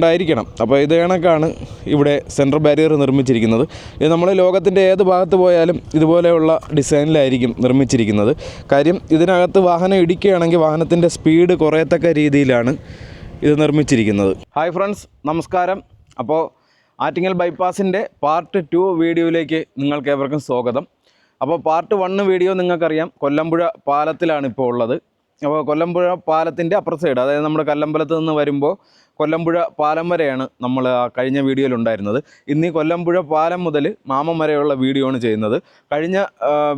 ഉണ്ടായിരിക്കണം. അപ്പോൾ ഇത് കണക്കാണ് ഇവിടെ സെൻട്രൽ ബാരിയർ നിർമ്മിച്ചിരിക്കുന്നത്. ഇത് നമ്മൾ ലോകത്തിന്റെ ഏത് ഭാഗത്ത് പോയാലും ഇതുപോലെയുള്ള ഡിസൈനിലായിരിക്കും നിർമ്മിച്ചിരിക്കുന്നത്. കാര്യം ഇതിനകത്ത് വാഹനം ഇടിക്കുകയാണെങ്കിൽ വാഹനത്തിന്റെ സ്പീഡ് കുറയത്തക്ക രീതിയിലാണ് ഇത് നിർമ്മിച്ചിരിക്കുന്നത്. ഹായ് ഫ്രണ്ട്സ് നമസ്കാരം. അപ്പോൾ ആറ്റിങ്ങൽ ബൈപ്പാസിന്റെ പാർട്ട് ടു വീഡിയോയിലേക്ക് നിങ്ങൾക്ക് ഏവർക്കും സ്വാഗതം. അപ്പോൾ പാർട്ട് വണ്ണ് വീഡിയോ നിങ്ങൾക്കറിയാം. കൊല്ലമ്പുഴ പാലത്തിലാണ് ഇപ്പോൾ ഉള്ളത്. അപ്പോൾ കൊല്ലമ്പുഴ പാലത്തിന്റെ അപ്പുറ സൈഡ് അതായത് നമ്മുടെ കല്ലമ്പലത്ത് നിന്ന് വരുമ്പോൾ കൊല്ലമ്പുഴ പാലം വരെയാണ് നമ്മൾ ആ കഴിഞ്ഞ വീഡിയോയിൽ ഉണ്ടായിരുന്നത്. ഇന്ന് ഈ കൊല്ലമ്പുഴ പാലം മുതൽ മാമം വരെയുള്ള വീഡിയോ ആണ് ചെയ്യുന്നത്. കഴിഞ്ഞ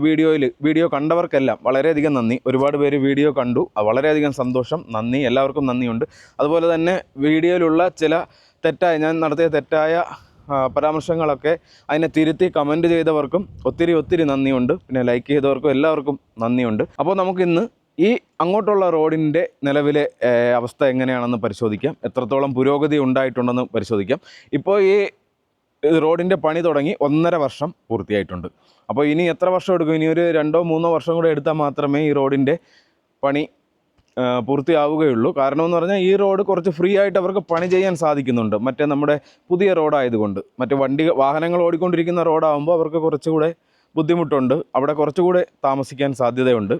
വീഡിയോയിൽ വീഡിയോ കണ്ടവർക്കെല്ലാം വളരെയധികം നന്ദി. ഒരുപാട് പേര് വീഡിയോ കണ്ടു. വളരെയധികം സന്തോഷം നന്ദി. എല്ലാവർക്കും നന്ദിയുണ്ട്. അതുപോലെ തന്നെ വീഡിയോയിലുള്ള ചില തെറ്റായ ഞാൻ നടത്തിയ തെറ്റായ പരാമർശങ്ങളൊക്കെ അതിനെ തിരുത്തി കമന്റ് ചെയ്തവർക്കും ഒത്തിരി ഒത്തിരി നന്ദിയുണ്ട്. പിന്നെ ലൈക്ക് ചെയ്തവർക്കും എല്ലാവർക്കും നന്ദിയുണ്ട്. അപ്പോൾ നമുക്കിന്ന് ഈ അങ്ങോട്ടുള്ള റോഡിന്റെ നിലവിലെ അവസ്ഥ എങ്ങനെയാണെന്ന് പരിശോധിക്കാം. എത്രത്തോളം പുരോഗതി ഉണ്ടായിട്ടുണ്ടെന്ന് പരിശോധിക്കാം. ഇപ്പോൾ ഈ റോഡിന്റെ പണി തുടങ്ങി ഒന്നര വർഷം പൂർത്തിയായിട്ടുണ്ട്. അപ്പോൾ ഇനി എത്ര വർഷം എടുക്കും? ഇനി ഒരു രണ്ടോ മൂന്നോ വർഷം കൂടെ എടുത്താൽ മാത്രമേ ഈ റോഡിന്റെ പണി പൂർത്തിയാവുകയുള്ളൂ. കാരണം എന്ന് പറഞ്ഞാൽ ഈ റോഡ് കുറച്ച് ഫ്രീ ആയിട്ട് അവർക്ക് പണി ചെയ്യാൻ സാധിക്കുന്നുണ്ട്. മറ്റേ നമ്മുടെ പുതിയ റോഡായതുകൊണ്ട്. മറ്റേ വണ്ടി വാഹനങ്ങൾ ഓടിക്കൊണ്ടിരിക്കുന്ന റോഡാകുമ്പോൾ അവർക്ക് കുറച്ചുകൂടെ ബുദ്ധിമുട്ടുണ്ട്. അവിടെ കുറച്ചുകൂടെ താമസിക്കാൻ സാധ്യതയുണ്ട്.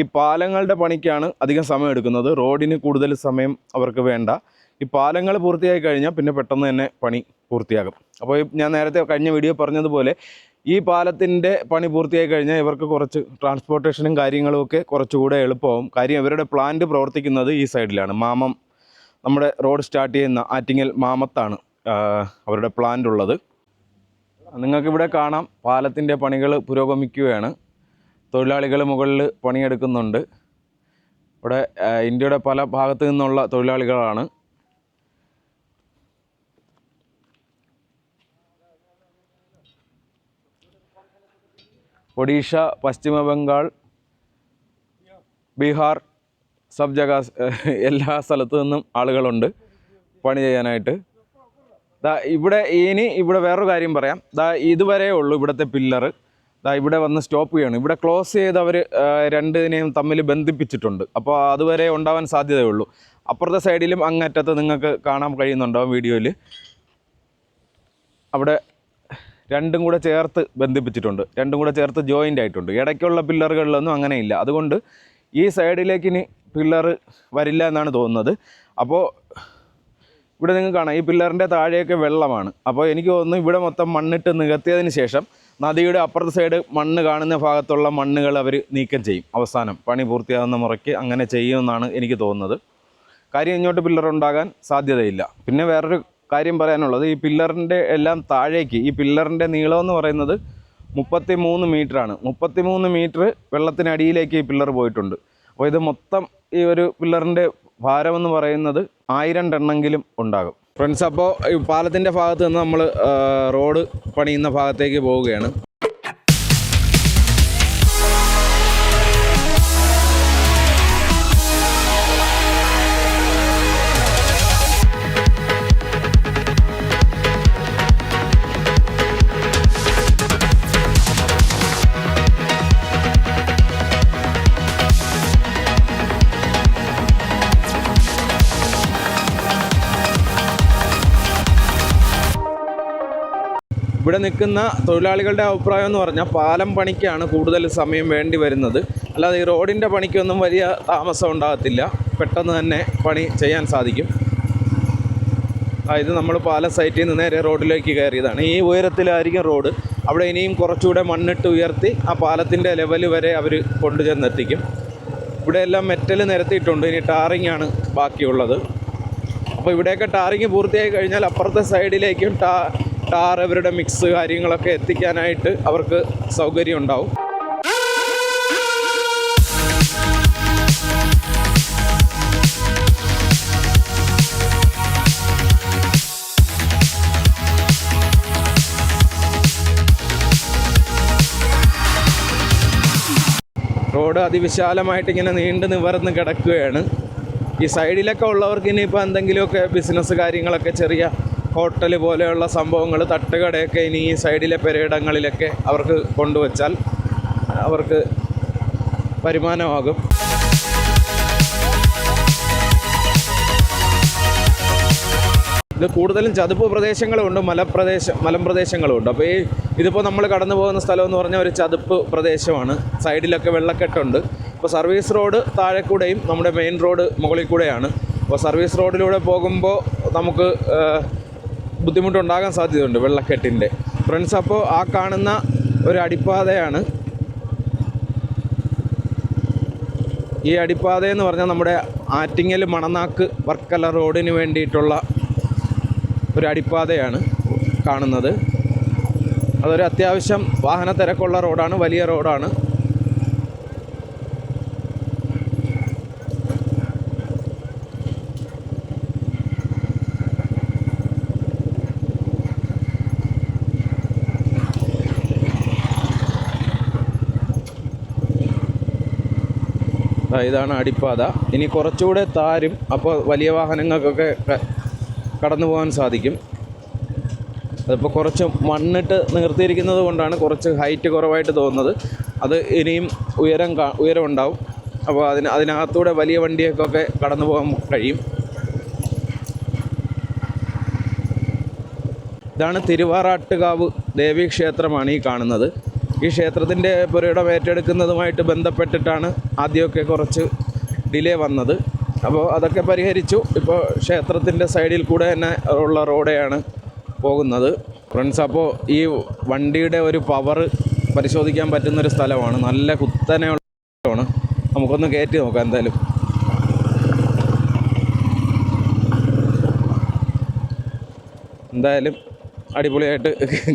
ഈ പാലങ്ങളുടെ പണിക്കാണ് അധികം സമയം എടുക്കുന്നത് റോഡിന് കൂടുതൽ സമയം അവർക്ക് വേണ്ട. ഈ പാലങ്ങൾ പൂർത്തിയായി കഴിഞ്ഞാൽ പിന്നെ പെട്ടെന്ന് തന്നെ പണി പൂർത്തിയാകും. അപ്പോൾ ഞാൻ നേരത്തെ കഴിഞ്ഞ വീഡിയോ പറഞ്ഞതുപോലെ ഈ പാലത്തിന്റെ പണി പൂർത്തിയായി കഴിഞ്ഞാൽ ഇവർക്ക് കുറച്ച് ട്രാൻസ്പോർട്ടേഷനും കാര്യങ്ങളും ഒക്കെ കുറച്ചുകൂടെ എളുപ്പമാവും. കാര്യം ഇവരുടെ പ്ലാന്റ് പ്രവർത്തിക്കുന്നത് ഈ സൈഡിലാണ്. മാമം നമ്മുടെ റോഡ് സ്റ്റാർട്ട് ചെയ്യുന്ന ആറ്റിങ്ങൽ മാമത്താണ് അവരുടെ പ്ലാന്റ് ഉള്ളത്. നിങ്ങൾക്കിവിടെ കാണാം. പാലത്തിന്റെ പണികൾ പുരോഗമിക്കുകയാണ്. തൊഴിലാളികൾ മുകളിൽ പണിയെടുക്കുന്നുണ്ട്. ഇവിടെ ഇന്ത്യയുടെ പല ഭാഗത്തു നിന്നുള്ള തൊഴിലാളികളാണ്. ഒഡീഷ പശ്ചിമ ബംഗാൾ ബീഹാർ സബ് ജഗ എല്ലാ സ്ഥലത്തു നിന്നും ആളുകളുണ്ട് പണി ചെയ്യാനായിട്ട്. ദാ ഇവിടെ ഇനി ഇവിടെ വേറൊരു കാര്യം പറയാം. ദാ ഇതുവരെ ഉള്ളൂ ഇവിടുത്തെ പില്ലറ്. ഇവിടെ വന്ന് സ്റ്റോപ്പ് ചെയ്യണം. ഇവിടെ ക്ലോസ് ചെയ്ത് അവർ രണ്ടിനെയും തമ്മിൽ ബന്ധിപ്പിച്ചിട്ടുണ്ട്. അപ്പോൾ അതുവരെ ഉണ്ടാവാൻ സാധ്യതയുള്ളൂ. അപ്പുറത്തെ സൈഡിലും അങ്ങറ്റത്ത് നിങ്ങൾക്ക് കാണാൻ കഴിയുന്നുണ്ടാവും വീഡിയോയിൽ അവിടെ രണ്ടും കൂടെ ചേർത്ത് ബന്ധിപ്പിച്ചിട്ടുണ്ട്. രണ്ടും കൂടെ ചേർത്ത് ജോയിന്റ് ആയിട്ടുണ്ട്. ഇടയ്ക്കുള്ള പില്ലറുകളിലൊന്നും അങ്ങനെയില്ല. അതുകൊണ്ട് ഈ സൈഡിലേക്ക് ഇനി പില്ലർ വരില്ല എന്നാണ് തോന്നുന്നത്. അപ്പോൾ ഇവിടെ നിങ്ങൾക്ക് കാണാം. ഈ പില്ലറിന്റെ താഴെയൊക്കെ വെള്ളമാണ്. അപ്പോൾ എനിക്ക് തോന്നുന്നു ഇവിടെ മൊത്തം മണ്ണിട്ട് നികത്തിയതിന് ശേഷം നദിയുടെ അപ്പുറത്തെ സൈഡ് മണ്ണ് കാണുന്ന ഭാഗത്തുള്ള മണ്ണുകൾ അവർ നീക്കം ചെയ്യും. അവസാനം പണി പൂർത്തിയാകുന്ന മുറയ്ക്ക് അങ്ങനെ ചെയ്യുമെന്നാണ് എനിക്ക് തോന്നുന്നത്. കാര്യം ഇങ്ങോട്ട് പില്ലർ ഉണ്ടാകാൻ സാധ്യതയില്ല. പിന്നെ വേറൊരു കാര്യം പറയാനുള്ളത് ഈ പില്ലറിന്റെ എല്ലാം താഴേക്ക് ഈ പില്ലറിന്റെ എന്ന് പറയുന്നത് മുപ്പത്തി മൂന്ന് മീറ്ററാണ്. മുപ്പത്തി മൂന്ന് മീറ്റർ വെള്ളത്തിനടിയിലേക്ക് ഈ പില്ലർ പോയിട്ടുണ്ട്. അപ്പോൾ ഇത് മൊത്തം ഈ ഒരു പില്ലറിന്റെ ഭാരമെന്ന് പറയുന്നത് ആയിരം ടണ്ണെങ്കിലും ഉണ്ടാകും. ഫ്രണ്ട്സ് അപ്പോൾ പാലത്തിന്റെ ഭാഗത്ത് നിന്ന് നമ്മൾ റോഡ് പണിയുന്ന ഭാഗത്തേക്ക് പോവുകയാണ്. ഇവിടെ നിൽക്കുന്ന തൊഴിലാളികളുടെ അഭിപ്രായം എന്ന് പറഞ്ഞാൽ പാലം പണിക്കാണ് കൂടുതൽ സമയം വേണ്ടി വരുന്നത്. അല്ലാതെ ഈ റോഡിന്റെ പണിക്കൊന്നും വലിയ താമസം ഉണ്ടാകത്തില്ല. പെട്ടെന്ന് തന്നെ പണി ചെയ്യാൻ സാധിക്കും. ഇത് നമ്മൾ പാലം സൈറ്റിൽ നിന്ന് നേരെ റോഡിലേക്ക് കയറിയതാണ്. ഈ ഉയരത്തിലായിരിക്കും റോഡ്. അവിടെ ഇനിയും കുറച്ചുകൂടെ മണ്ണിട്ട് ഉയർത്തി ആ പാലത്തിന്റെ ലെവൽ വരെ അവർ കൊണ്ടുചെന്നെത്തിക്കും ഇവിടെ എല്ലാം മെറ്റൽ നിരത്തിയിട്ടുണ്ട്. ഇനി ടാറിങ് ആണ് ബാക്കിയുള്ളത്. അപ്പോൾ ഇവിടെയൊക്കെ ടാറിങ് പൂർത്തിയായി കഴിഞ്ഞാൽ അപ്പുറത്തെ സൈഡിലേക്കും ടാ ടാർ ഇവരുടെ മിക്സ് കാര്യങ്ങളൊക്കെ എത്തിക്കാനായിട്ട് അവർക്ക് സൗകര്യം ഉണ്ടാവും. റോഡ് അതിവിശാലമായിട്ട് ഇങ്ങനെ നീണ്ടു നിവർന്ന് കിടക്കുകയാണ്. ഈ സൈഡിലൊക്കെ ഉള്ളവർക്ക് ഇനിയിപ്പോൾ എന്തെങ്കിലുമൊക്കെ ബിസിനസ് കാര്യങ്ങളൊക്കെ ചെറിയ ഹോട്ടൽ പോലെയുള്ള സംഭവങ്ങൾ തട്ടുകടയൊക്കെ ഇനി ഈ സൈഡിലെ പെരയിടങ്ങളിലൊക്കെ അവർക്ക് കൊണ്ടുവച്ചാൽ അവർക്ക് വരുമാനമാകും. ഇത് കൂടുതലും ചതുപ്പ് പ്രദേശങ്ങളുമുണ്ട് മലപ്രദേശ മലമ്പ്രദേശങ്ങളുമുണ്ട് അപ്പോൾ ഈ ഇതിപ്പോൾ നമ്മൾ കടന്നു പോകുന്ന സ്ഥലം എന്ന് പറഞ്ഞാൽ ഒരു ചതുപ്പ് പ്രദേശമാണ്. സൈഡിലൊക്കെ വെള്ളക്കെട്ടുണ്ട്. ഇപ്പോൾ സർവീസ് റോഡ് താഴെ കൂടെയും നമ്മുടെ മെയിൻ റോഡ് മുകളിൽ കൂടെയാണ്. അപ്പോൾ സർവീസ് റോഡിലൂടെ പോകുമ്പോൾ നമുക്ക് ബുദ്ധിമുട്ടുണ്ടാകാൻ സാധ്യതയുണ്ട് വെള്ളക്കെട്ടിന്റെ. ഫ്രണ്ട്സ് അപ്പോൾ ആ കാണുന്ന ഒരു അടിപ്പാതയാണ് ഈ അടിപ്പാത എന്ന് പറഞ്ഞാൽ നമ്മുടെ ആറ്റിങ്ങൽ മണനാക്ക് വർക്കല റോഡിന് വേണ്ടിയിട്ടുള്ള ഒരു അടിപ്പാതയാണ് കാണുന്നത്. അതൊരു അത്യാവശ്യം വാഹന തിരക്കുള്ള റോഡാണ് വലിയ റോഡാണ്. ഇതാണ് അടിപ്പാത. ഇനി കുറച്ചുകൂടെ താരും അപ്പോൾ വലിയ വാഹനങ്ങൾക്കൊക്കെ കടന്നു പോകാൻ സാധിക്കും. അതിപ്പോൾ കുറച്ച് മണ്ണിട്ട് നിർത്തിയിരിക്കുന്നത് കൊണ്ടാണ് കുറച്ച് ഹൈറ്റ് കുറവായിട്ട് തോന്നുന്നത്. അത് ഇനിയും ഉയരം ഉയരം ഉണ്ടാവും അപ്പോൾ അതിന് അതിനകത്തൂടെ വലിയ വണ്ടിയൊക്കെ കടന്നു പോകാൻ കഴിയും. ഇതാണ് തിരുവാറാട്ടുകാവ് ദേവീക്ഷേത്രമാണ് ഈ കാണുന്നത്. ഈ ക്ഷേത്രത്തിന്റെ പുരയിടം ഏറ്റെടുക്കുന്നതുമായിട്ട് ബന്ധപ്പെട്ടിട്ടാണ് ആദ്യമൊക്കെ കുറച്ച് ഡിലേ വന്നത്. അപ്പോൾ അതൊക്കെ പരിഹരിച്ചു. ഇപ്പോൾ ക്ഷേത്രത്തിന്റെ സൈഡിൽ കൂടെ തന്നെ ഉള്ള റോഡെയാണ് പോകുന്നത്. ഫ്രണ്ട്സ് അപ്പോൾ ഈ വണ്ടിയുടെ ഒരു പവർ പരിശോധിക്കാൻ പറ്റുന്നൊരു സ്ഥലമാണ്. നല്ല കുത്തനെയുള്ള സ്ഥലമാണ് നമുക്കൊന്ന് കയറ്റി നോക്കാം എന്തായാലും. എന്തായാലും അടിപൊളിയായിട്ട്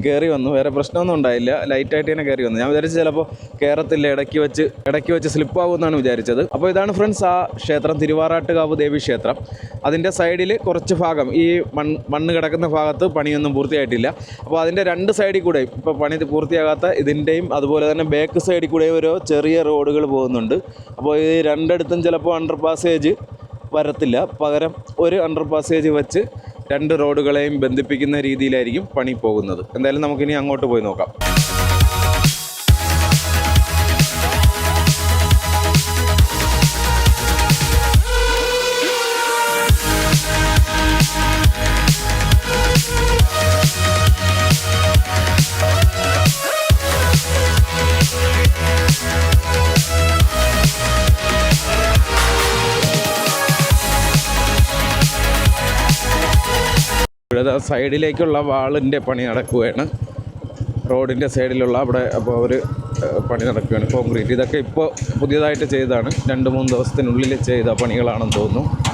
കയറി വന്നു. വേറെ പ്രശ്നമൊന്നും ഉണ്ടായില്ല. ലൈറ്റായിട്ട് തന്നെ കയറി വന്നു. ഞാൻ വിചാരിച്ചു ചിലപ്പോൾ കയറത്തില്ല ഇടയ്ക്ക് വെച്ച് ഇടയ്ക്ക് വെച്ച് സ്ലിപ്പ് ആവുമെന്നാണ് വിചാരിച്ചത്. അപ്പോൾ ഇതാണ് ഫ്രണ്ട്സ് ആ ക്ഷേത്രം തിരുവാറാട്ടുകാവ് ദേവി ക്ഷേത്രം. അതിന്റെ സൈഡിൽ കുറച്ച് ഭാഗം ഈ മണ്ണ് മണ്ണ് കിടക്കുന്ന ഭാഗത്ത് പണിയൊന്നും പൂർത്തിയായിട്ടില്ല. അപ്പോൾ അതിന്റെ രണ്ട് സൈഡിൽ കൂടെ ഇപ്പോൾ പണി പൂർത്തിയാകാത്ത ഇതിന്റെയും അതുപോലെ തന്നെ ബാക്ക് സൈഡിൽ കൂടെ ഓരോ ചെറിയ റോഡുകൾ പോകുന്നുണ്ട്. അപ്പോൾ ഈ രണ്ടിടത്തും ചിലപ്പോൾ അണ്ടർ പാസേജ് വരത്തില്ല. പകരം ഒരു അണ്ടർ പാസേജ് വെച്ച് രണ്ട് റോഡുകളെയും ബന്ധിപ്പിക്കുന്ന രീതിയിലായിരിക്കും പണി പോകുന്നത്. എന്തായാലും നമുക്കിനി അങ്ങോട്ട് പോയി നോക്കാം. സൈഡിലേക്കുള്ള വാളിന്റെ പണി നടക്കുകയാണ്. റോഡിന്റെ സൈഡിലുള്ള അവിടെ അപ്പോൾ അവർ പണി നടക്കുകയാണ്. കോൺക്രീറ്റ്. ഇതൊക്കെ ഇപ്പോൾ പുതിയതായിട്ട് ചെയ്തതാണ്. രണ്ട് മൂന്ന് ദിവസത്തിനുള്ളിൽ ചെയ്ത പണികളാണെന്ന് തോന്നുന്നു.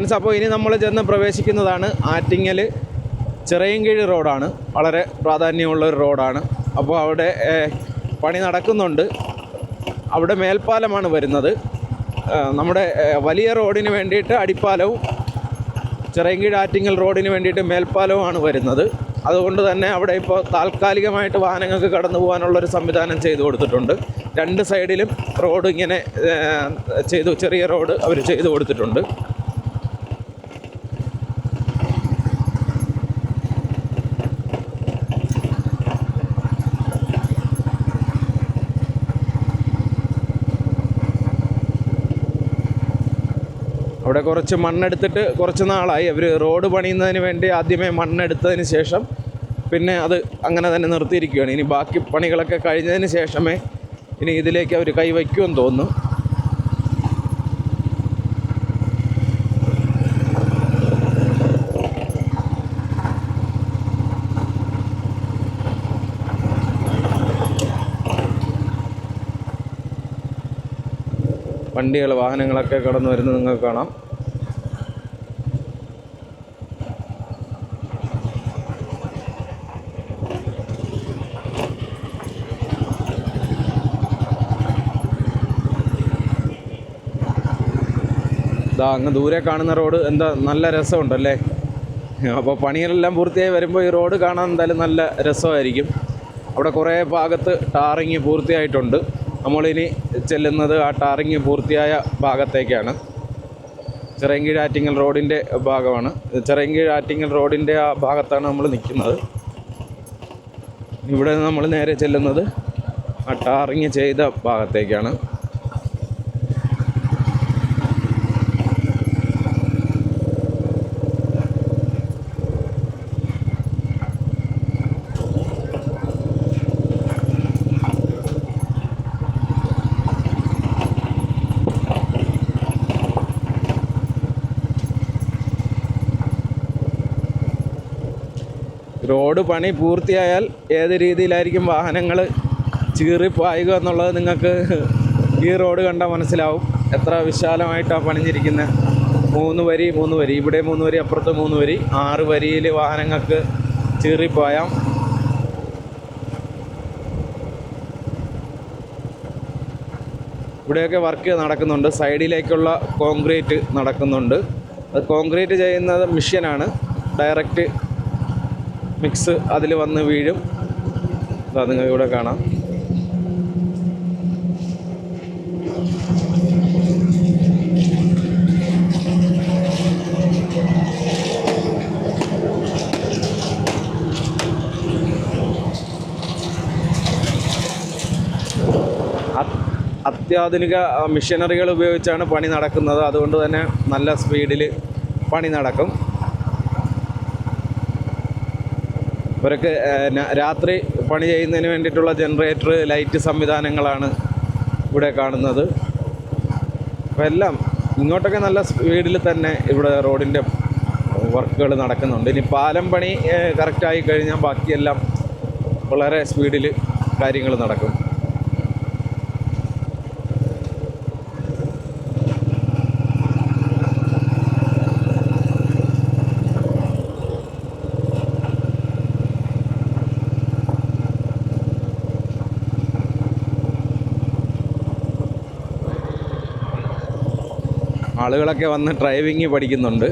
ഫ്രണ്ട്സ് അപ്പോൾ ഇനി നമ്മൾ ചെന്ന് പ്രവേശിക്കുന്നതാണ് ആറ്റിങ്ങൽ ചിറയൻകീഴ് റോഡാണ്. വളരെ പ്രാധാന്യമുള്ള ഒരു റോഡാണ്. അപ്പോൾ അവിടെ പണി നടക്കുന്നുണ്ട്. അവിടെ മേൽപ്പാലമാണ് വരുന്നത്. നമ്മുടെ വലിയ റോഡിന് വേണ്ടിയിട്ട് അടിപ്പാലവും ചിറയൻകീഴ് ആറ്റിങ്ങൽ റോഡിന് വേണ്ടിയിട്ട് മേൽപ്പാലവുമാണ് വരുന്നത്. അതുകൊണ്ട് തന്നെ അവിടെ ഇപ്പോൾ താൽക്കാലികമായിട്ട് വാഹനങ്ങൾക്ക് കടന്നു പോകാനുള്ളൊരു സംവിധാനം ചെയ്തു കൊടുത്തിട്ടുണ്ട്. രണ്ട് സൈഡിലും റോഡ് ഇങ്ങനെ ചെയ്തു ചെറിയ റോഡ് അവർ ചെയ്തു കൊടുത്തിട്ടുണ്ട്. അവിടെ കുറച്ച് മണ്ണെടുത്തിട്ട് കുറച്ച് നാളായി. അവർ റോഡ് പണിയുന്നതിന് വേണ്ടി ആദ്യമേ മണ്ണെടുത്തതിന് ശേഷം പിന്നെ അത് അങ്ങനെ തന്നെ നിർത്തിയിരിക്കുകയാണ്. ഇനി ബാക്കി പണികളൊക്കെ കഴിഞ്ഞതിന് ശേഷമേ ഇനി ഇതിലേക്ക് അവർ കൈവയ്ക്കുമെന്ന് തോന്നുന്നു. വണ്ടികൾ വാഹനങ്ങളൊക്കെ കടന്നു വരുന്നത് നിങ്ങൾക്ക് കാണാം. ഇതാ അങ്ങ് ദൂരെ കാണുന്ന റോഡ് എന്താ നല്ല രസമുണ്ടല്ലേ? അപ്പോൾ പണികളെല്ലാം പൂർത്തിയായി വരുമ്പോൾ ഈ റോഡ് കാണാൻ എന്തായാലും നല്ല രസമായിരിക്കും. അവിടെ കുറേ ഭാഗത്ത് ടാറിങ് പൂർത്തിയായിട്ടുണ്ട്. നമ്മളിനി ചെല്ലുന്നത് ആ ടാറിങ് പൂർത്തിയായ ഭാഗത്തേക്കാണ്. ചിറയൻകീഴ് ആറ്റിങ്ങൽ റോഡിന്റെ ഭാഗമാണ്. ചിറയൻകീഴ് ആറ്റിങ്ങൽ റോഡിന്റെ ആ ഭാഗത്താണ് നമ്മൾ നിൽക്കുന്നത്. ഇവിടെ നമ്മൾ നേരെ ചെല്ലുന്നത് ആ ടാറിങ് ചെയ്ത ഭാഗത്തേക്കാണ്. റോഡ് പണി പൂർത്തിയായാൽ ഏത് രീതിയിലായിരിക്കും വാഹനങ്ങൾ ചീറിപ്പായുക എന്നുള്ളത് നിങ്ങൾക്ക് ഈ റോഡ് കണ്ടാൽ മനസ്സിലാവും. എത്ര വിശാലമായിട്ടാണ് പണിഞ്ഞിരിക്കുന്നത് മൂന്ന് വരി മൂന്ന് വരി. ഇവിടെ മൂന്ന് വരി അപ്പുറത്ത് മൂന്ന് വരി. ആറ് വരിയിൽ വാഹനങ്ങൾക്ക് ചീറിപ്പായാം ഇവിടെയൊക്കെ വർക്ക് നടക്കുന്നുണ്ട്. സൈഡിലേക്കുള്ള കോൺക്രീറ്റ് നടക്കുന്നുണ്ട്. അത് കോൺക്രീറ്റ് ചെയ്യുന്നത് മിഷ്യനാണ് ഡയറക്റ്റ് മിക്സ് അതിൽ വന്ന് വീഴും. അതാ നിങ്ങൾക്ക് ഇവിടെ കാണാം. അത്- അത്യാധുനിക മെഷീനറികൾ ഉപയോഗിച്ചാണ് പണി നടക്കുന്നത്. അതുകൊണ്ട് തന്നെ നല്ല സ്പീഡിൽ പണി നടക്കും. ഇവർക്ക് രാത്രി പണി ചെയ്യുന്നതിന് വേണ്ടിയിട്ടുള്ള ജനറേറ്റർ ലൈറ്റ് സംവിധാനങ്ങളാണ് ഇവിടെ കാണുന്നത്. അപ്പോൾ എല്ലാം ഇങ്ങോട്ടൊക്കെ നല്ല സ്പീഡിൽ തന്നെ ഇവിടെ റോഡിന്റെ വർക്കുകൾ നടക്കുന്നുണ്ട്. ഇനി പാലം പണി കറക്റ്റായി കഴിഞ്ഞാൽ ബാക്കിയെല്ലാം വളരെ സ്പീഡിൽ കാര്യങ്ങൾ നടക്കും. ആളുകളൊക്കെ വന്ന് ഡ്രൈവിങ് പഠിക്കുന്നുണ്ട്.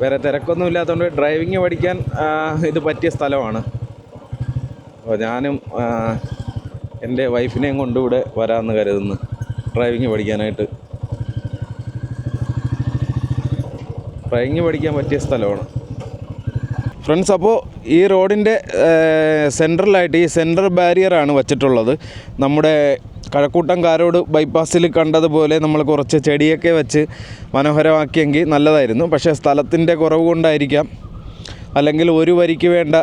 വേറെ തിരക്കൊന്നും ഇല്ലാത്തതുകൊണ്ട് ഡ്രൈവിങ് പഠിക്കാൻ ഇത് പറ്റിയ സ്ഥലമാണ്. അപ്പോൾ ഞാനും എന്റെ വൈഫിനെയും കൊണ്ട് ഇവിടെ വരാമെന്ന് കരുതുന്നു. ഡ്രൈവിങ് പഠിക്കാനായിട്ട്. ഡ്രൈവിങ് പഠിക്കാൻ പറ്റിയ സ്ഥലമാണ്. ഫ്രണ്ട്സ് അപ്പോൾ ഈ റോഡിന്റെ സെൻട്രലായിട്ട് ഈ സെൻട്രൽ ബാരിയറാണ് വച്ചിട്ടുള്ളത്. നമ്മുടെ കഴക്കൂട്ടം കാരോട് ബൈപ്പാസിൽ കണ്ടതുപോലെ നമ്മൾ കുറച്ച് ചെടിയൊക്കെ വെച്ച് മനോഹരമാക്കിയെങ്കിൽ നല്ലതായിരുന്നു. പക്ഷേ സ്ഥലത്തിന്റെ കുറവ് കൊണ്ടായിരിക്കാം. അല്ലെങ്കിൽ ഒരു വരിക്ക് വേണ്ട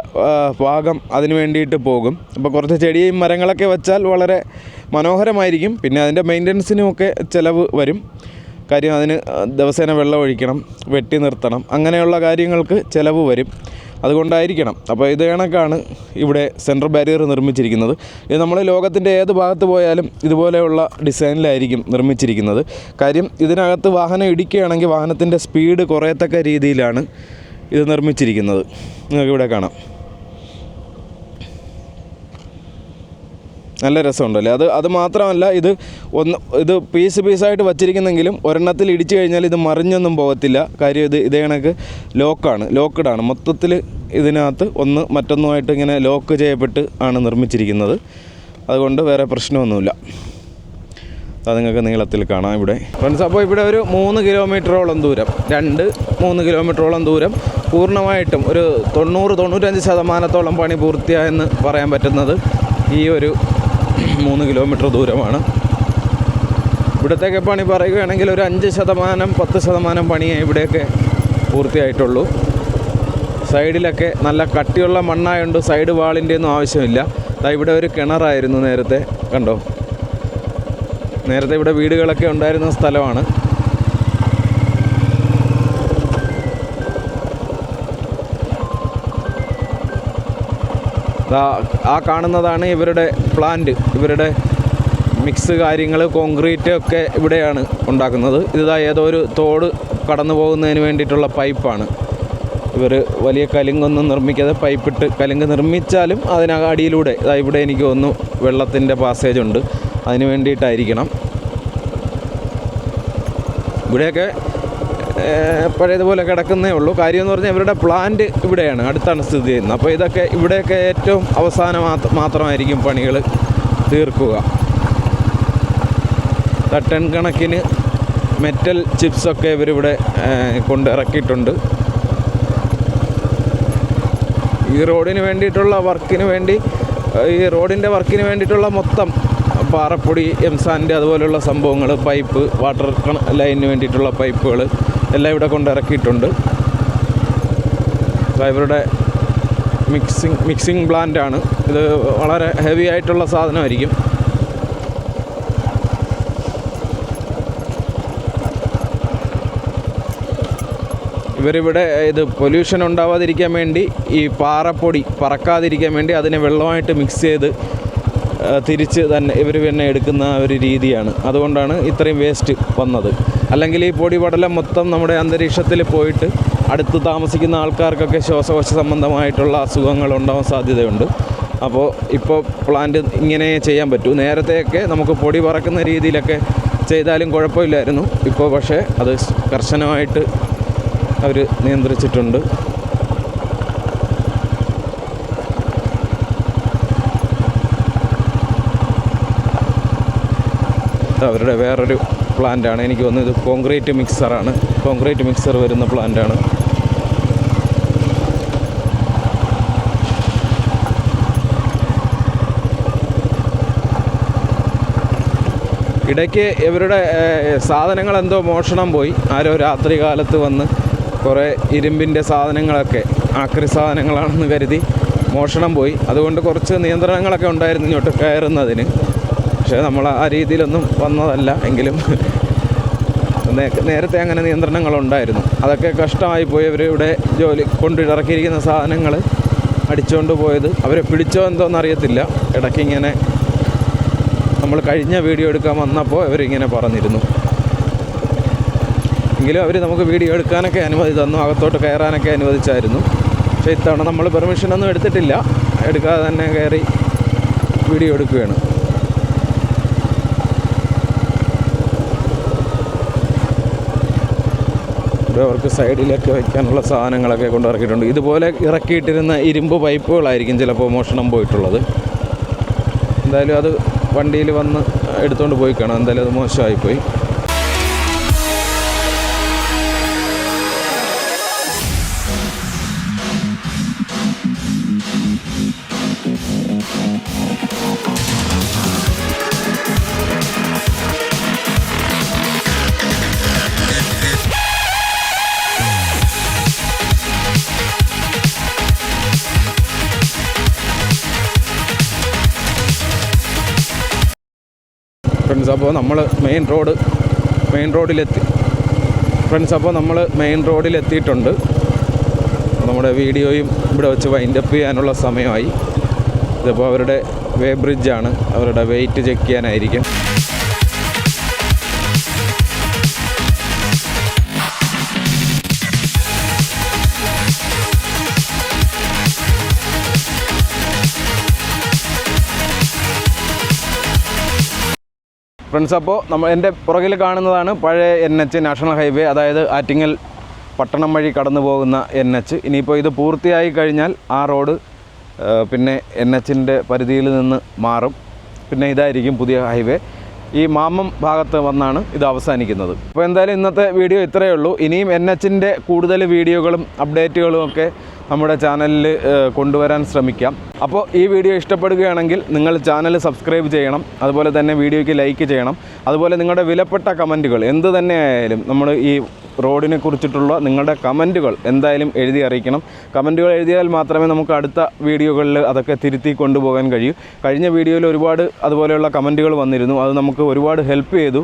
ഭാഗം അതിന് വേണ്ടിയിട്ട് പോകും. അപ്പോൾ കുറച്ച് ചെടിയും മരങ്ങളൊക്കെ വെച്ചാൽ വളരെ മനോഹരമായിരിക്കും. പിന്നെ അതിന്റെ മെയിന്റനൻസിനുമൊക്കെ ചിലവ് വരും. കാര്യം അതിന് ദിവസേന വെള്ളം ഒഴിക്കണം വെട്ടി നിർത്തണം. അങ്ങനെയുള്ള കാര്യങ്ങൾക്ക് ചിലവ് വരും. അതുകൊണ്ടായിരിക്കണം. അപ്പോൾ ഇത് കണക്കാണ് ഇവിടെ സെൻട്രൽ ബാരിയർ നിർമ്മിച്ചിരിക്കുന്നത്. ഇത് നമ്മൾ ലോകത്തിന്റെ ഏത് ഭാഗത്ത് പോയാലും ഇതുപോലെയുള്ള ഡിസൈനിലായിരിക്കും നിർമ്മിച്ചിരിക്കുന്നത്. കാര്യം ഇതിനകത്ത് വാഹനം ഇടിക്കുകയാണെങ്കിൽ വാഹനത്തിന്റെ സ്പീഡ് കുറയത്തക്ക രീതിയിലാണ് ഇത് നിർമ്മിച്ചിരിക്കുന്നത്. നിങ്ങൾക്ക് ഇവിടെ കാണാം. നല്ല രസമുണ്ടല്ലേ? അത് അത് മാത്രമല്ല ഇത് ഒന്ന് ഇത് പീസ് പീസായിട്ട് വച്ചിരിക്കുന്നെങ്കിലും ഒരെണ്ണത്തിൽ ഇടിച്ചു കഴിഞ്ഞാൽ ഇത് മറിഞ്ഞൊന്നും പോകത്തില്ല. കാര്യം ഇത് ഇതേ കണക്ക് ലോക്കാണ് ലോക്കഡാണ് മൊത്തത്തിൽ ഇതിനകത്ത് ഒന്ന് മറ്റൊന്നുമായിട്ട് ഇങ്ങനെ ലോക്ക് ചെയ്യപ്പെട്ട് ആണ് നിർമ്മിച്ചിരിക്കുന്നത്. അതുകൊണ്ട് വേറെ പ്രശ്നമൊന്നുമില്ല. അത് നിങ്ങൾക്ക് നീളത്തിൽ കാണാം ഇവിടെ. ഫ്രണ്ട്സ് അപ്പോൾ ഇവിടെ ഒരു മൂന്ന് കിലോമീറ്ററോളം ദൂരം. രണ്ട് മൂന്ന് കിലോമീറ്ററോളം ദൂരം. പൂർണമായിട്ടും ഒരു തൊണ്ണൂറ് തൊണ്ണൂറ്റഞ്ച് ശതമാനത്തോളം പണി പൂർത്തിയായെന്ന് പറയാൻ പറ്റുന്നത് ഈ ഒരു മൂന്ന് കിലോമീറ്റർ ദൂരമാണ്. ഇവിടത്തേക്ക് പണി പറയുകയാണെങ്കിൽ ഒരു അഞ്ച് ശതമാനം പത്ത് ശതമാനം പണിയേ ഇവിടെയൊക്കെ പൂർത്തിയായിട്ടുള്ളൂ. സൈഡിലൊക്കെ നല്ല കട്ടിയുള്ള മണ്ണായുണ്ട് സൈഡ് വാളിന്റെ ഒന്നും ആവശ്യമില്ല. ദാ ഇവിടെ ഒരു കിണറായിരുന്നു നേരത്തെ കണ്ടോ? നേരത്തെ ഇവിടെ വീടുകളൊക്കെ ഉണ്ടായിരുന്ന സ്ഥലമാണ്. ആ കാണുന്നതാണ് ഇവരുടെ പ്ലാന്റ്. ഇവരുടെ മിക്സ് കാര്യങ്ങൾ കോൺക്രീറ്റ് ഒക്കെ ഇവിടെയാണ് ഉണ്ടാക്കുന്നത്. ഇതാ ഏതോ ഒരു തോട് കടന്നു പോകുന്നതിന് വേണ്ടിയിട്ടുള്ള പൈപ്പാണ്. ഇവർ വലിയ കലുങ്കൊന്നും നിർമ്മിക്കാതെ പൈപ്പിട്ട് കലുങ്ക് നിർമ്മിച്ചാലും അതിന് അടിയിലൂടെ ഇതാ ഇവിടെ എനിക്ക് ഒന്ന് വെള്ളത്തിന്റെ പാസേജ് ഉണ്ട്. അതിന് വേണ്ടിയിട്ടായിരിക്കണം. ഇവിടെയൊക്കെ പഴയതുപോലെ കിടക്കുന്നേ ഉള്ളൂ. കാര്യമെന്ന് പറഞ്ഞാൽ ഇവരുടെ പ്ലാന്റ് ഇവിടെയാണ് അടുത്താണ് സ്ഥിതി ചെയ്യുന്നത്. അപ്പോൾ ഇതൊക്കെ ഇവിടെയൊക്കെ ഏറ്റവും അവസാനം മാത്ര- മാത്രമായിരിക്കും പണികൾ തീർക്കുക. തട്ടൻ കണക്കിന് മെറ്റൽ ചിപ്സൊക്കെ ഇവരിവിടെ കൊണ്ട് ഇറക്കിയിട്ടുണ്ട് ഈ റോഡിന് വേണ്ടിയിട്ടുള്ള വർക്കിന് വേണ്ടി ഈ റോഡിന്റെ വർക്കിന് വേണ്ടിയിട്ടുള്ള മൊത്തം പാറപ്പൊടി എംസാൻഡ് അതുപോലെയുള്ള സംഭവങ്ങൾ പൈപ്പ് വാട്ടർ ലൈനിന് വേണ്ടിയിട്ടുള്ള പൈപ്പുകൾ എല്ലാം ഇവിടെ കൊണ്ട് ഇറക്കിയിട്ടുണ്ട് ഇവരുടെ മിക്സിങ് മിക്സിങ് പ്ലാന്റാണ്. ഇത് വളരെ ഹെവി ആയിട്ടുള്ള സാധനമായിരിക്കും. ഇവരിവിടെ ഇത് പൊല്യൂഷൻ ഉണ്ടാവാതിരിക്കാൻ വേണ്ടി ഈ പാറപ്പൊടി പറക്കാതിരിക്കാൻ വേണ്ടി അതിനെ വെള്ളമായിട്ട് മിക്സ് ചെയ്ത് തിരിച്ച് തന്നെ ഇവർ തന്നെ എടുക്കുന്ന ഒരു രീതിയാണ്. അതുകൊണ്ടാണ് ഇത്രയും വേസ്റ്റ് വന്നത്. അല്ലെങ്കിൽ ഈ പൊടി പടലം മൊത്തം നമ്മുടെ അന്തരീക്ഷത്തിൽ പോയിട്ട് അടുത്ത് താമസിക്കുന്ന ആൾക്കാർക്കൊക്കെ ശ്വാസകോശ സംബന്ധമായിട്ടുള്ള അസുഖങ്ങൾ ഉണ്ടാവാൻ സാധ്യതയുണ്ട്. അപ്പോൾ ഇപ്പോൾ പ്ലാന്റ് ഇങ്ങനെ ചെയ്യാൻ പറ്റൂ. നേരത്തെയൊക്കെ നമുക്ക് പൊടി പറക്കുന്ന രീതിയിലൊക്കെ ചെയ്താലും കുഴപ്പമില്ലായിരുന്നു. ഇപ്പോൾ പക്ഷേ അത് കർശനമായിട്ട് അവർ നിയന്ത്രിച്ചിട്ടുണ്ട്. അവരുടെ വേറൊരു പ്ലാന്റാണ് എനിക്ക് തോന്നുന്നത് കോൺക്രീറ്റ് മിക്സറാണ് കോൺക്രീറ്റ് മിക്സർ വരുന്ന പ്ലാന്റാണ് ഇടയ്ക്ക് ഇവരുടെ സാധനങ്ങൾ എന്തോ മോഷണം പോയി. ആരോ രാത്രി കാലത്ത് വന്ന് കുറേ ഇരുമ്പിന്റെ സാധനങ്ങളൊക്കെ ആക്രി സാധനങ്ങളാണെന്ന് കരുതി മോഷണം പോയി. അതുകൊണ്ട് കുറച്ച് നിയന്ത്രണങ്ങളൊക്കെ ഉണ്ടായിരുന്നു ഇങ്ങോട്ട് കയറുന്നതിന്. പക്ഷേ നമ്മൾ ആ രീതിയിലൊന്നും വന്നതല്ല. എങ്കിലും നേരത്തെ അങ്ങനെ നിയന്ത്രണങ്ങളുണ്ടായിരുന്നു. അതൊക്കെ കഷ്ടമായി പോയി. അവർ ഇവിടെ ജോലി കൊണ്ട് ഇറക്കിയിരിക്കുന്ന സാധനങ്ങൾ അടിച്ചുകൊണ്ട് പോയത്. അവരെ പിടിച്ചോ എന്തോന്നറിയത്തില്ല. ഇടയ്ക്ക് ഇങ്ങനെ നമ്മൾ കഴിഞ്ഞ വീഡിയോ എടുക്കാൻ വന്നപ്പോൾ ഇവരിങ്ങനെ പറഞ്ഞിരുന്നു. എങ്കിലും അവർ നമുക്ക് വീഡിയോ എടുക്കാനൊക്കെ അനുമതി തന്നു അകത്തോട്ട് കയറാനൊക്കെ അനുവദിച്ചായിരുന്നു. പക്ഷേ ഇത്തവണ നമ്മൾ പെർമിഷനൊന്നും എടുത്തിട്ടില്ല. എടുക്കാതെ തന്നെ കയറി വീഡിയോ എടുക്കുകയാണ്. അവർക്ക് സൈഡിലൊക്കെ വയ്ക്കാനുള്ള സാധനങ്ങളൊക്കെ കൊണ്ട് ഇറക്കിയിട്ടുണ്ട് ഇതുപോലെ ഇറക്കിയിട്ടിരുന്ന ഇരുമ്പ് പൈപ്പുകളായിരിക്കും ചിലപ്പോൾ മോഷണം പോയിട്ടുള്ളത്. എന്തായാലും അത് വണ്ടിയിൽ വന്ന് എടുത്തുകൊണ്ട് പോയി കാണാം എന്തായാലും അത് മോശമായിപ്പോയി. ഫ്രണ്ട്സ് അപ്പോൾ നമ്മൾ മെയിൻ റോഡ് മെയിൻ റോഡിലെത്തി ഫ്രണ്ട്സ് അപ്പോൾ നമ്മൾ മെയിൻ റോഡിലെത്തിയിട്ടുണ്ട് നമ്മുടെ വീഡിയോയും ഇവിടെ വെച്ച് വൈൻഡപ്പ് ചെയ്യാനുള്ള സമയമായി. ഇതിപ്പോൾ അവരുടെ വേ ബ്രിഡ്ജാണ് അവരുടെ വെയിറ്റ് ചെക്ക് ചെയ്യാനായിരിക്കും. ഫ്രണ്ട്സ് അപ്പോൾ നമ്മൾ എന്റെ പുറകിൽ കാണുന്നതാണ് പഴയ എൻ എച്ച് നാഷണൽ ഹൈവേ. അതായത് ആറ്റിങ്ങൽ പട്ടണം വഴി കടന്നു പോകുന്ന എൻ എച്ച് ഇനിയിപ്പോൾ ഇത് പൂർത്തിയായി കഴിഞ്ഞാൽ ആ റോഡ് പിന്നെ എൻ എച്ചിന്റെ പരിധിയിൽ നിന്ന് മാറും. പിന്നെ ഇതായിരിക്കും പുതിയ ഹൈവേ. ഈ മാമം ഭാഗത്ത് വന്നാണ് ഇത് അവസാനിക്കുന്നത്. അപ്പോൾ എന്തായാലും ഇന്നത്തെ വീഡിയോ ഇത്രയേ ഉള്ളൂ. ഇനിയും എൻ എച്ചിന്റെ കൂടുതൽ വീഡിയോകളും അപ്ഡേറ്റുകളും ഒക്കെ നമ്മുടെ ചാനലിൽ കൊണ്ടുവരാൻ ശ്രമിക്കാം. അപ്പോൾ ഈ വീഡിയോ ഇഷ്ടപ്പെടുകയാണെങ്കിൽ നിങ്ങൾ ചാനൽ സബ്സ്ക്രൈബ് ചെയ്യണം. അതുപോലെ തന്നെ വീഡിയോയ്ക്ക് ലൈക്ക് ചെയ്യണം. അതുപോലെ നിങ്ങളുടെ വിലപ്പെട്ട കമന്റുകൾ എന്ത് തന്നെ ആയാലും നമ്മൾ ഈ റോഡിനെ കുറിച്ചിട്ടുള്ള നിങ്ങളുടെ കമന്റുകൾ എന്തായാലും എഴുതി അറിയിക്കണം. കമന്റുകൾ എഴുതിയാൽ മാത്രമേ നമുക്ക് അടുത്ത വീഡിയോകളിൽ അതൊക്കെ തിരുത്തി കൊണ്ടുപോകാൻ കഴിയൂ. കഴിഞ്ഞ വീഡിയോയിൽ ഒരുപാട് അതുപോലെയുള്ള കമന്റുകൾ വന്നിരുന്നു. അത് നമുക്ക് ഒരുപാട് ഹെൽപ്പ് ചെയ്തു.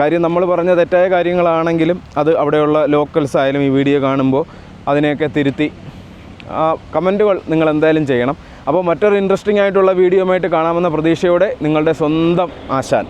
കാര്യം നമ്മൾ പറഞ്ഞ തെറ്റായ കാര്യങ്ങളാണെങ്കിലും അത് അവിടെയുള്ള ലോക്കൽസ് ആയാലും ഈ വീഡിയോ കാണുമ്പോൾ അതിനെയൊക്കെ തിരുത്തി കമന്റുകൾ നിങ്ങൾ എന്തായാലും ചെയ്യണം. അപ്പോൾ മറ്റൊരു ഇൻട്രസ്റ്റിംഗ് ആയിട്ടുള്ള വീഡിയോ ആയിട്ട് കാണാമെന്ന പ്രതീക്ഷയോടെ നിങ്ങളുടെ സ്വന്തം ആശാൻ.